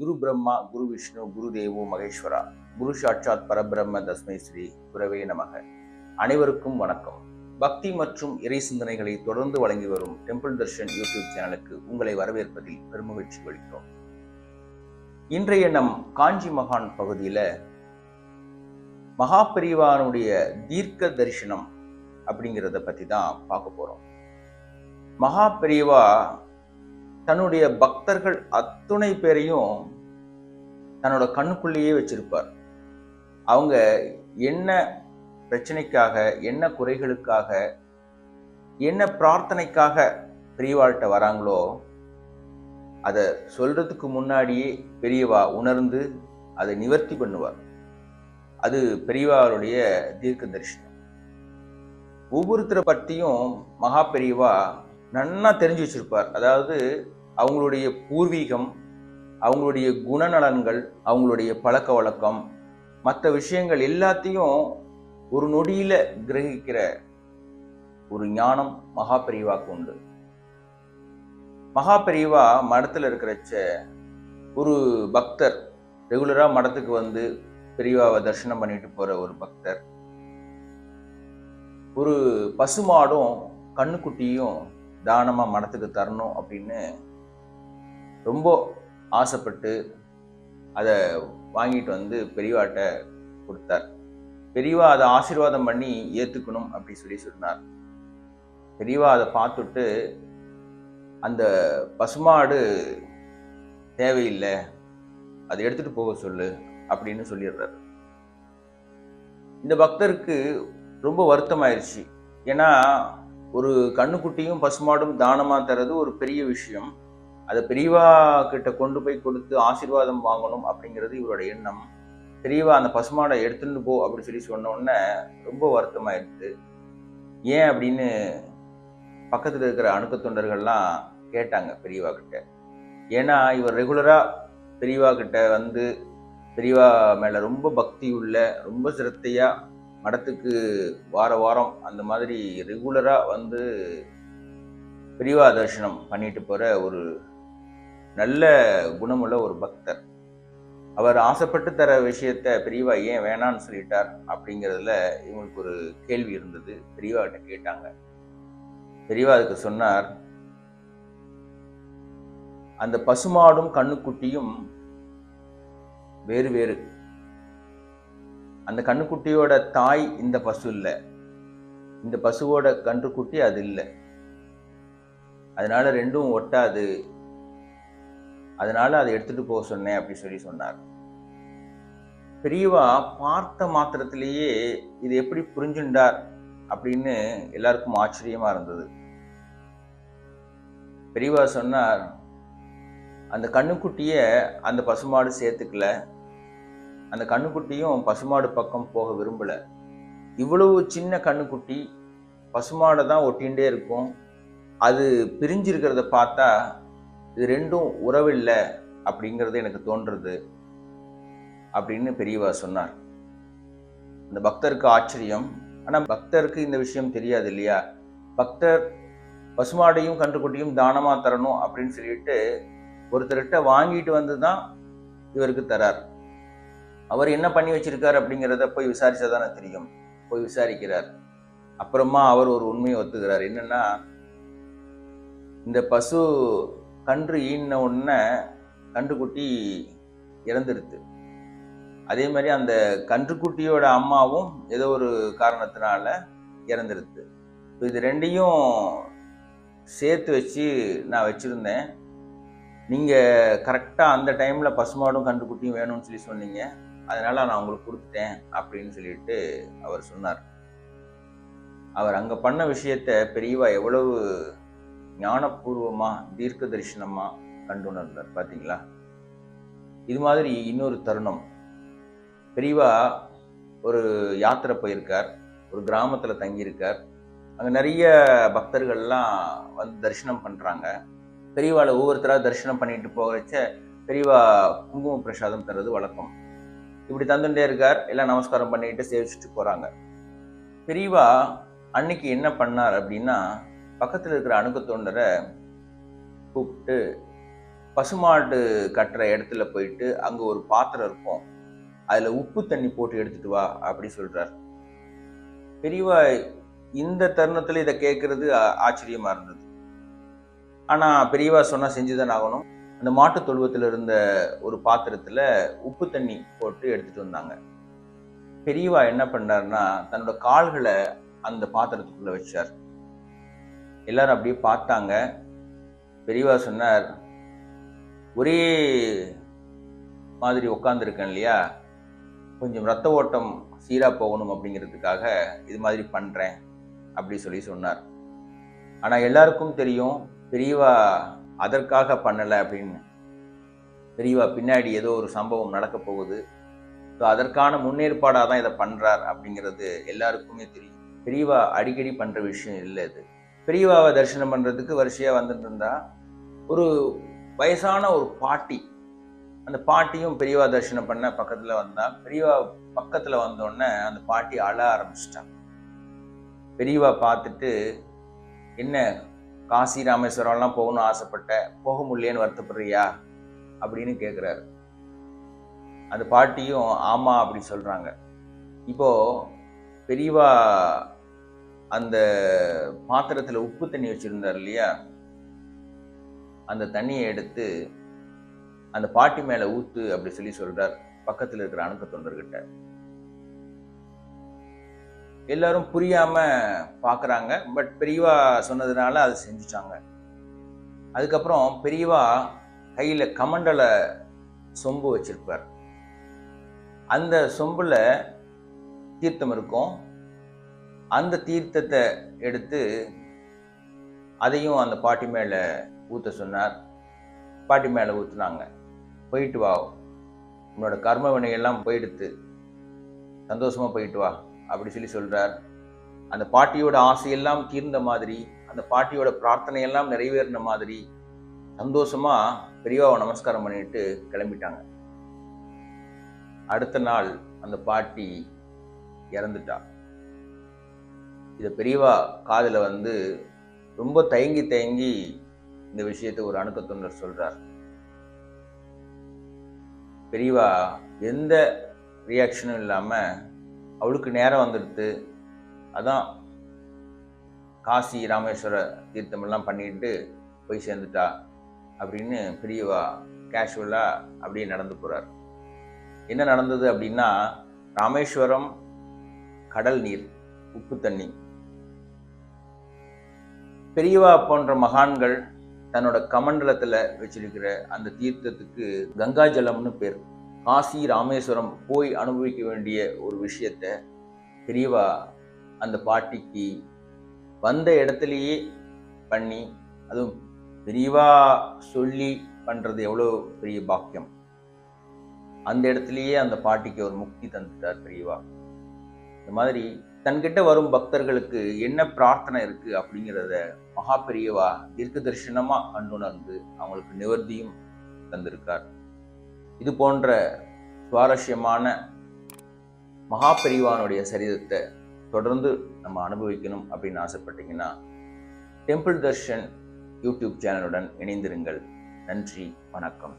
குரு பிரம்மா குரு விஷ்ணு குரு தேவோ மகேஸ்வரா குரு சாட்சாத் பரபிரம்ம தஸ்மை ஸ்ரீ குரவே நமக. அனைவருக்கும் வணக்கம். பக்தி மற்றும் இறை சிந்தனைகளை தொடர்ந்து வழங்கி வரும் டெம்பிள் தர்ஷன் யூடியூப் சேனலுக்கு உங்களை வரவேற்பதில் பெருமகிழ்ச்சி அளிக்கிறோம். இன்றைய நம் காஞ்சி மகான் பகுதியில மகாபரிவானுடைய தீர்க்க தரிசனம் அப்படிங்கிறத பற்றி தான் பார்க்க போறோம். மகாபெரிவா தன்னுடைய பக்தர்கள் அத்துணை பேரையும் தன்னோட கண்ணுக்குள்ளேயே வச்சிருப்பார். அவங்க என்ன பிரச்சனைக்காக என்ன குறைகளுக்காக என்ன பிரார்த்தனைக்காக பெரியவாள்கிட்ட வராங்களோ அதை சொல்றதுக்கு முன்னாடியே பெரியவா உணர்ந்து அதை நிவர்த்தி பண்ணுவார். அது பெரியவாருடைய தீர்க்க தரிசனம். ஒவ்வொருத்தரை பற்றியும் மகா பெரியவா நன்னா தெரிஞ்சு வச்சிருப்பார். அதாவது அவங்களுடைய பூர்வீகம் அவங்களுடைய குணநலன்கள் அவங்களுடைய பழக்க வழக்கம் மற்ற விஷயங்கள் எல்லாத்தையும் ஒரு நொடியில் கிரகிக்கிற ஒரு ஞானம் மகா பெரியவாக்கு உண்டு. மகா பெரியவா மடத்துல இருக்கிறச்ச ஒரு பக்தர் ரெகுலராக மடத்துக்கு வந்து பெரியவாவை தரிசனம் பண்ணிட்டு போற ஒரு பக்தர் ஒரு பசுமாடும் கண்ணுக்குட்டியும் தானமாக மடத்துக்கு தரணும் அப்படின்னு ரொம்ப ஆசைப்பட்டு அதை வாங்கிட்டு வந்து பெரியவாட்ட கொடுத்தார். பெரியவா அதை ஆசீர்வாதம் பண்ணி ஏற்றுக்கணும் அப்படி சொல்லி சொன்னார். பெரியவா அதை பார்த்துட்டு அந்த பசுமாடு தேவையில்லை அதை எடுத்துட்டு போக சொல்லு அப்படின்னு சொல்லிடுறாரு. இந்த பக்தருக்கு ரொம்ப வருத்தமாயிருச்சு. ஏன்னா ஒரு கண்ணுக்குட்டியும் பசுமாடும் தானமாக தரது ஒரு பெரிய விஷயம். அதை பெரியவா கிட்ட கொண்டு போய் கொடுத்து ஆசீர்வாதம் வாங்கணும் அப்படிங்கிறது இவரோட எண்ணம். பெரியவா அந்த பசுமாடை எடுத்துட்டு போ அப்படின்னு சொல்லி சொன்ன உடனே ரொம்ப வருத்தமாயிருது ஏன் அப்படின்னு பக்கத்தில் இருக்கிற அணுக்க தொண்டர்கள்லாம் கேட்டாங்க பெரியவா கிட்ட. ஏன்னா இவர் ரெகுலராக பெரியவா கிட்ட வந்து பெரியவா மேலே ரொம்ப பக்தி உள்ள ரொம்ப சிரத்தையாக மடத்துக்கு வார வாரம் அந்த மாதிரி ரெகுலராக வந்து பெரியவா தரிசனம் பண்ணிட்டு போகிற ஒரு நல்ல குணமுள்ள ஒரு பக்தர். அவர் ஆசைப்பட்டு தர விஷயத்த பெரியவா ஏன் வேணான்னு சொல்லிட்டார் அப்படிங்கிறதுல இவங்களுக்கு ஒரு கேள்வி இருந்தது. பெரியவாகிட்ட கேட்டாங்க. பெரியவா அதுக்கு சொன்னார் அந்த பசுமாடும் கண்ணுக்குட்டியும் வேறு வேறு. அந்த கண்ணுக்குட்டியோட தாய் இந்த பசு இல்லை. இந்த பசுவோட கன்றுக்குட்டி அது இல்லை. அதனால ரெண்டும் ஒட்டாது. அதனால அதை எடுத்துட்டு போக சொன்னேன் அப்படி சொல்லி சொன்னார் பெரியவா பார்த்த மாத்திரத்திலேயே இது எப்படி புரிஞ்சுண்டார் அப்படின்னு எல்லாருக்கும் ஆச்சரியமா இருந்தது. பெரியவா சொன்னார் அந்த கண்ணுக்குட்டிய அந்த பசுமாடு சேர்த்துக்கல. அந்த கண்ணுக்குட்டியும் பசுமாடு பக்கம் போக விரும்பல. இவ்வளவு சின்ன கண்ணுக்குட்டி பசுமாடை தான் ஒட்டிகிட்டே இருக்கும். அது பிரிஞ்சிருக்கிறத பார்த்தா இது ரெண்டும் உறவில்லை அப்படிங்கிறது எனக்கு தோன்றுறது அப்படின்னு பெரியவா சொன்னார். அந்த பக்தருக்கு ஆச்சரியம். ஆனா பக்தருக்கு இந்த விஷயம் தெரியாது இல்லையா? பக்தர் பசுமாடையும் கன்றுக்குட்டியும் தானமா தரணும் அப்படின்னு சொல்லிட்டு ஒருத்தர்கிட்ட வாங்கிட்டு வந்து தான் இவருக்கு தரார். அவர் என்ன பண்ணி வச்சிருக்காரு அப்படிங்கிறத போய் விசாரிச்சா தானே தெரியும். போய் விசாரிக்கிறார். அப்புறமா அவர் ஒரு உண்மையை ஒத்துக்கிறார். என்னன்னா இந்த பசு கன்று ஈன உடனே கன்றுக்குட்டி இறந்துருது. அதே மாதிரி அந்த கன்றுக்குட்டியோட அம்மாவும் ஏதோ ஒரு காரணத்தினால இறந்துருது. இது ரெண்டையும் சேர்த்து வச்சு நான் வச்சுருந்தேன். நீங்கள் கரெக்டாக அந்த டைமில் பசுமாடும் கன்றுக்குட்டியும் வேணும்னு சொல்லி சொன்னீங்க. அதனால் நான் உங்களுக்கு கொடுத்துட்டேன் அப்படின்னு சொல்லிட்டு அவர் சொன்னார். அவர் அங்கே பண்ண விஷயத்த பெரியவா எவ்வளவு ஞானபூர்வமா தீர்க்க தரிசனமா கண்டுணர்ந்தார் பார்த்தீங்களா? இது மாதிரி இன்னொரு தருணம். பெரியவா ஒரு யாத்திரை போயிருக்கார் ஒரு கிராமத்தில் தங்கியிருக்கார். அங்கே நிறைய பக்தர்கள்லாம் வந்து தரிசனம் பண்ணுறாங்க பெரியவாளை ஒவ்வொருத்தராக தரிசனம் பண்ணிட்டு போகிறச்ச பெரியவா குங்கும பிரசாதம் தர்றது வழக்கம். இப்படி தந்துட்டே இருக்கார் எல்லாம் நமஸ்காரம் பண்ணிட்டு சேவிச்சுட்டு போறாங்க. பெரியவா அன்னைக்கு என்ன பண்ணார் அப்படின்னா பக்கத்தில் இருக்கிற அணுக்கு தொண்டரை கூப்பிட்டு பசுமாடு கட்டுற இடத்துல போயிட்டு அங்கே ஒரு பாத்திரம் இருக்கும். அதில் உப்பு தண்ணி போட்டு எடுத்துட்டு வா அப்படி சொல்கிறார் பெரியவா இந்த தருணத்தில் இதை கேட்கறது ஆச்சரியமாக இருந்தது. ஆனால் பெரியவா சொன்னால் செஞ்சுதான் ஆகணும். அந்த மாட்டு தொழுவத்தில் இருந்த ஒரு பாத்திரத்தில் உப்பு தண்ணி போட்டு எடுத்துட்டு வந்தாங்க. பெரியவா என்ன பண்ணார்னா தன்னோட கால்களை அந்த பாத்திரத்துக்குள்ளே வச்சார். எல்லாரும் அப்படியே பார்த்தாங்க. பெரியவா சொன்னார் ஒரே மாதிரி உட்காந்துருக்கேன் இல்லையா? கொஞ்சம் ரத்த ஓட்டம் சீராக போகணும் அப்படிங்கிறதுக்காக இது மாதிரி பண்ணுறேன் அப்படி சொல்லி சொன்னார். ஆனால் எல்லாருக்கும் தெரியும் பெரியவா அதற்காக பண்ணலை அப்படின்னு. பெரியவா பின்னாடி ஏதோ ஒரு சம்பவம் நடக்க போகுது. ஸோ அதற்கான முன்னேற்பாடாக தான் இதை பண்ணுறார் அப்படிங்கிறது எல்லாருக்குமே தெரியும். பெரியவா அடிக்கடி பண்ணுற விஷயம் இல்லை இது. பெரியவாவை தரிசனம் பண்ணுறதுக்கு வரிசையாக வந்துட்டு இருந்தா ஒரு வயசான ஒரு பாட்டி அந்த பாட்டியும் பெரியவா தரிசனம் பண்ண பக்கத்தில் வந்தா பெரியவா பக்கத்தில் வந்தோடனே அந்த பாட்டி அழ ஆரம்பிச்சிட்டாங்க பெரியவா பார்த்துட்டு என்ன காசி ராமேஸ்வரம்லாம் போகணும்னு ஆசைப்பட்ட போக முடியலன்னு வருத்தப்படுறியா? அப்படின்னு கேட்குறாரு அந்த பாட்டியும் ஆமாம் அப்படி சொல்கிறாங்க இப்போ பெரியவா அந்த பாத்திரத்தில் உப்பு தண்ணி வச்சுருந்தார் இல்லையா? அந்த தண்ணியை எடுத்து அந்த பாட்டி மேலே ஊத்து அப்படி சொல்லி சொல்றார். பக்கத்தில் இருக்கிற அணுக்க தொண்டர்கிட்ட. எல்லாரும் புரியாம பார்க்குறாங்க பட் பெரியவா சொன்னதுனால அதை செஞ்சுட்டாங்க. அதுக்கப்புறம் பெரியவா கையில் கமண்டல சொம்பு வச்சிருப்பார். அந்த சொம்பில் தீர்த்தம் இருக்கும். அந்த தீர்த்தத்தை எடுத்து அதையும் அந்த பாட்டி மேலே ஊற்ற சொன்னார். பாட்டி மேலே ஊற்றுனாங்க போயிட்டு வா. உன்னோட கர்ம வினையெல்லாம் போயிடுத்து. சந்தோஷமாக போயிட்டு வா. அப்படி சொல்லி சொல்கிறார் அந்த பாட்டியோட ஆசையெல்லாம் தீர்ந்த மாதிரி அந்த பாட்டியோட பிரார்த்தனையெல்லாம் நிறைவேறின மாதிரி சந்தோஷமாக பெரியவாவை நமஸ்காரம் பண்ணிட்டு கிளம்பிட்டாங்க. அடுத்த நாள் அந்த பாட்டி இறந்துட்டா. இதை பெரியவா காதில் வந்து ரொம்ப தயங்கி தயங்கி இந்த விஷயத்தை ஒரு அணுக்க சொல்கிறார் பெரியவா எந்த ரியாக்ஷனும் இல்லாமல் அவளுக்கு நேரம் வந்துடுத்து. அதான் காசி ராமேஸ்வர தீர்த்தமெல்லாம் பண்ணிட்டு போய் சேர்ந்துட்டா அப்படின்னு பெரியவா கேஷுவலாக அப்படியே நடந்து போகிறார் என்ன நடந்தது அப்படின்னா ராமேஸ்வரம் கடல் நீர் உப்பு தண்ணி. பெரியவா போன்ற மகான்கள் தன்னோட கமண்டலத்தில் வச்சிருக்கிற அந்த தீர்த்தத்துக்கு கங்கா ஜலம்னு பேர். காசி ராமேஸ்வரம் போய் அனுபவிக்க வேண்டிய ஒரு விஷயத்த பெரியவா அந்த பாட்டிக்கு வந்த இடத்துலையே பண்ணி அதுவும் பெரியவா சொல்லி பண்ணுறது எவ்வளோ பெரிய பாக்கியம். அந்த இடத்துலையே அந்த பாட்டிக்கு ஒரு முக்தி தந்துட்டார் பெரியவா. இந்த மாதிரி தன்கிட்ட வரும் பக்தர்களுக்கு என்ன பிரார்த்தனை இருக்கு அப்படிங்கிறத மகா பெரியவா தீர்க்க தரிசனமாக கண்டுணர்ந்து அவங்களுக்கு நிவர்த்தியும் தந்திருக்கார். இது போன்ற சுவாரஸ்யமான மகா பெரியவானுடைய சரிதத்தை தொடர்ந்து நம்ம அனுபவிக்கணும் அப்படின்னு ஆசைப்பட்டீங்கன்னா டெம்பிள் தர்ஷன் யூடியூப் சேனலுடன் இணைந்திருங்கள். நன்றி வணக்கம்.